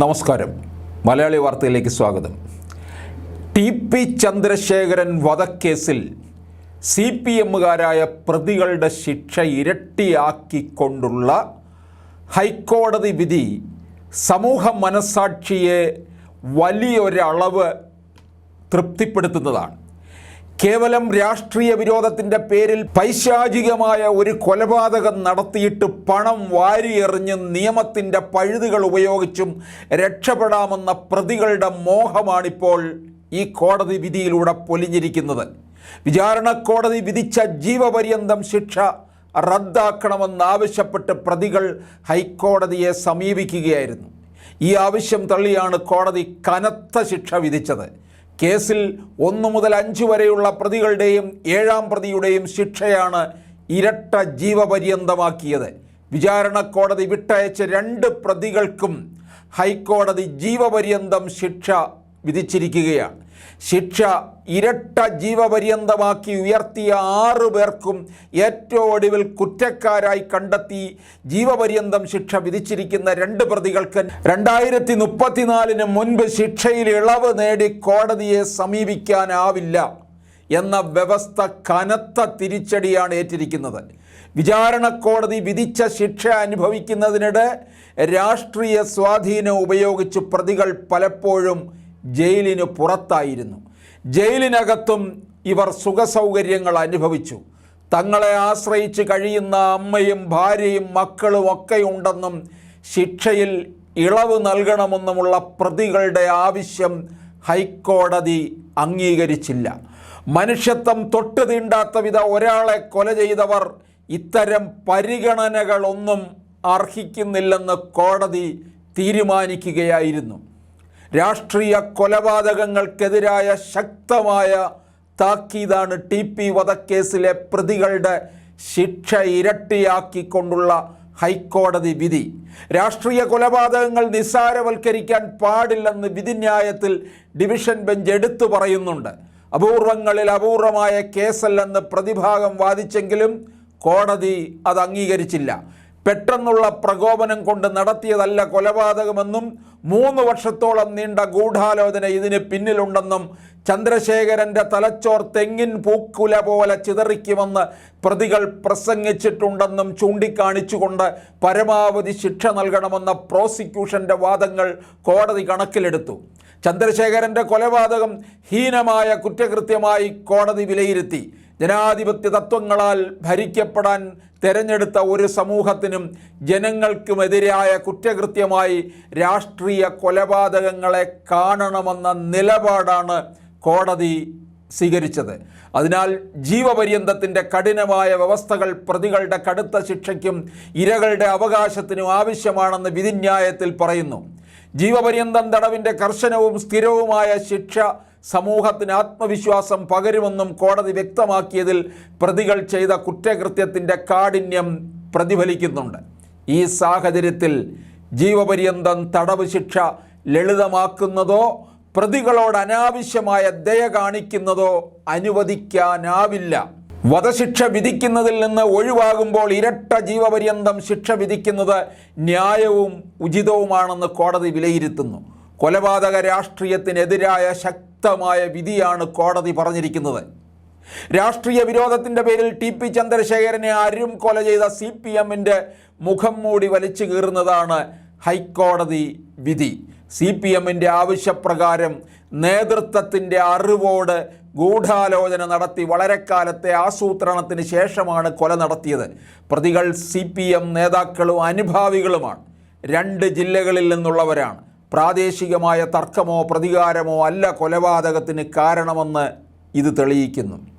നമസ്കാരം. മലയാളി വാർത്തയിലേക്ക് സ്വാഗതം. ടി പി ചന്ദ്രശേഖരൻ വധക്കേസിൽ സി പി എമ്മുകാരായ പ്രതികളുടെ ശിക്ഷ ഇരട്ടിയാക്കിക്കൊണ്ടുള്ള ഹൈക്കോടതി വിധി സമൂഹ മനസാക്ഷിയെ വലിയൊരളവ് തൃപ്തിപ്പെടുത്തുന്നതാണ്. കേവലം രാഷ്ട്രീയ വിരോധത്തിന്റെ പേരിൽ പൈശാചികമായ ഒരു കൊലപാതകം നടത്തിയിട്ട് പണം വാരിയെറിഞ്ഞ് നിയമത്തിന്റെ പഴുതുകൾ ഉപയോഗിച്ചും രക്ഷപ്പെടാമെന്ന പ്രതികളുടെ മോഹമാണിപ്പോൾ ഈ കോടതി വിധിയിലൂടെ പൊലിഞ്ഞിരിക്കുന്നത്. വിചാരണ കോടതി വിധിച്ച ജീവപര്യന്തം ശിക്ഷ റദ്ദാക്കണമെന്നാവശ്യപ്പെട്ട് പ്രതികൾ ഹൈക്കോടതിയെ സമീപിക്കുകയായിരുന്നു. ഈ ആവശ്യം തള്ളിയാണ് കോടതി കനത്ത ശിക്ഷ വിധിച്ചത്. കേസിൽ ഒന്ന് മുതൽ അഞ്ച് വരെയുള്ള പ്രതികളുടെയും ഏഴാം പ്രതിയുടെയും ശിക്ഷയാണ് ഇരട്ട ജീവപര്യന്തമാക്കിയത്. വിചാരണ കോടതി വിട്ടയച്ച രണ്ട് പ്രതികൾക്കും ഹൈക്കോടതി ജീവപര്യന്തം ശിക്ഷ വിധിച്ചിരിക്കുകയാണ്. ശിക്ഷ ഇരട്ട ജീവപര്യന്തമാക്കി ഉയർത്തിയ ആറു പേർക്കും ഏറ്റവും ഒടുവിൽ കുറ്റക്കാരായി കണ്ടെത്തി ജീവപര്യന്തം ശിക്ഷ വിധിച്ചിരിക്കുന്ന രണ്ട് പ്രതികൾക്ക് രണ്ടായിരത്തി മുപ്പത്തിനാലിന് മുൻപ് ശിക്ഷയിൽ ഇളവ് നേടി കോടതിയെ സമീപിക്കാനാവില്ല എന്ന വ്യവസ്ഥ കനത്ത തിരിച്ചടിയാണ് ഏറ്റിരിക്കുന്നത്. വിചാരണ കോടതി വിധിച്ച ശിക്ഷ അനുഭവിക്കുന്നതിനിടെ രാഷ്ട്രീയ സ്വാധീനം ഉപയോഗിച്ച് പ്രതികൾ പലപ്പോഴും ജയിലിന് പുറത്തായിരുന്നു. ജയിലിനകത്തും ഇവർ സുഖസൗകര്യങ്ങൾ അനുഭവിച്ചു. തങ്ങളെ ആശ്രയിച്ച് കഴിയുന്ന അമ്മയും ഭാര്യയും മക്കളും ഒക്കെ ഉണ്ടെന്നും ശിക്ഷയിൽ ഇളവ് നൽകണമെന്നുമുള്ള പ്രതികളുടെ ആവശ്യം ഹൈക്കോടതി അംഗീകരിച്ചില്ല. മനുഷ്യത്വം തൊട്ട് തീണ്ടാത്ത വിധ ഒരാളെ കൊല ചെയ്തവർ ഇത്തരം പരിഗണനകളൊന്നും അർഹിക്കുന്നില്ലെന്ന് കോടതി തീരുമാനിക്കുകയായിരുന്നു. രാഷ്ട്രീയ കൊലപാതകങ്ങൾക്കെതിരായ ശക്തമായ താക്കീതാണ് ടി പി വധക്കേസിലെ പ്രതികളുടെ ശിക്ഷ ഇരട്ടിയാക്കിക്കൊണ്ടുള്ള ഹൈക്കോടതി വിധി. രാഷ്ട്രീയ കൊലപാതകങ്ങൾ നിസ്സാരവൽക്കരിക്കാൻ പാടില്ലെന്ന് വിധിന്യായത്തിൽ ഡിവിഷൻ ബെഞ്ച് എടുത്തു പറയുന്നുണ്ട്. അപൂർവങ്ങളിൽ അപൂർവമായ കേസല്ലെന്ന് പ്രതിഭാഗം വാദിച്ചെങ്കിലും കോടതി അത് അംഗീകരിച്ചില്ല പെട്ടെന്നുള്ള പ്രകോപനം കൊണ്ട് നടത്തിയതല്ല കൊലപാതകമെന്നും മൂന്ന് വർഷത്തോളം നീണ്ട ഗൂഢാലോചന ഇതിന് പിന്നിലുണ്ടെന്നും ചന്ദ്രശേഖരന്റെ തലച്ചോർ തെങ്ങിൻ പൂക്കുല പോലെ ചിതറിക്കുമെന്ന് പ്രതികൾ പ്രസംഗിച്ചിട്ടുണ്ടെന്നും ചൂണ്ടിക്കാണിച്ചുകൊണ്ട് പരമാവധി ശിക്ഷ നൽകണമെന്ന പ്രോസിക്യൂഷന്റെ വാദങ്ങൾ കോടതി കണക്കിലെടുത്തു. ചന്ദ്രശേഖരന്റെ കൊലപാതകം ഹീനമായ കുറ്റകൃത്യമായി കോടതി വിലയിരുത്തി. ജനാധിപത്യ തത്വങ്ങളാൽ ഭരിക്കപ്പെടാൻ തെരഞ്ഞെടുത്ത ഒരു സമൂഹത്തിനും ജനങ്ങൾക്കുമെതിരായ കുറ്റകൃത്യമായി രാഷ്ട്രീയ കൊലപാതകങ്ങളെ കാണണമെന്ന നിലപാടാണ് കോടതി സ്വീകരിച്ചത്. അതിനാൽ ജീവപര്യന്തത്തിന്റെ കഠിനമായ വ്യവസ്ഥകൾ പ്രതികളുടെ കടുത്ത ശിക്ഷയ്ക്കും ഇരകളുടെ അവകാശത്തിനും ആവശ്യമാണെന്ന് വിധിന്യായത്തിൽ പറയുന്നു. ജീവപര്യന്തം തടവിന്റെ കർശനവും സ്ഥിരവുമായ ശിക്ഷ സമൂഹത്തിന് ആത്മവിശ്വാസം പകരുമെന്നും കോടതി വ്യക്തമാക്കിയതിൽ പ്രതികൾ ചെയ്ത കുറ്റകൃത്യത്തിന്റെ കാഠിന്യം പ്രതിഫലിക്കുന്നുണ്ട്. ഈ സാഹചര്യത്തിൽ ജീവപര്യന്തം തടവ് ശിക്ഷ ലളിതമാക്കുന്നതോ പ്രതികളോട് അനാവശ്യമായ ദയ കാണിക്കുന്നതോ അനുവദിക്കാനാവില്ല. വധശിക്ഷ വിധിക്കുന്നതിൽ നിന്ന് ഒഴിവാകുമ്പോൾ ഇരട്ട ജീവപര്യന്തം ശിക്ഷ വിധിക്കുന്നത് ന്യായവും ഉചിതവുമാണെന്ന് കോടതി വിലയിരുത്തുന്നു. കൊലപാതക രാഷ്ട്രീയത്തിനെതിരായ ശക്തമായ വിധിയാണ് കോടതി പറഞ്ഞിരിക്കുന്നത്. രാഷ്ട്രീയ വിരോധത്തിന്റെ പേരിൽ ടി പി ചന്ദ്രശേഖരനെ ആരും കൊല ചെയ്ത സി പി എമ്മിന്റെ മുഖം മൂടി വലിച്ചു കീറുന്നതാണ് ഹൈക്കോടതി വിധി. സി പി എമ്മിന്റെ ആവശ്യപ്രകാരം നേതൃത്വത്തിന്റെ അറിവോട് ഗൂഢാലോചന നടത്തി വളരെക്കാലത്തെ ആസൂത്രണത്തിന് ശേഷമാണ് കൊല നടത്തിയത്. പ്രതികൾ സി പി എം നേതാക്കളും അനുഭാവികളുമാണ്. രണ്ട് ജില്ലകളിൽ നിന്നുള്ളവരാണ്. പ്രാദേശികമായ തർക്കമോ പ്രതികാരമോ അല്ല കൊലപാതകത്തിന് കാരണമെന്ന് ഇത് തെളിയിക്കുന്നു.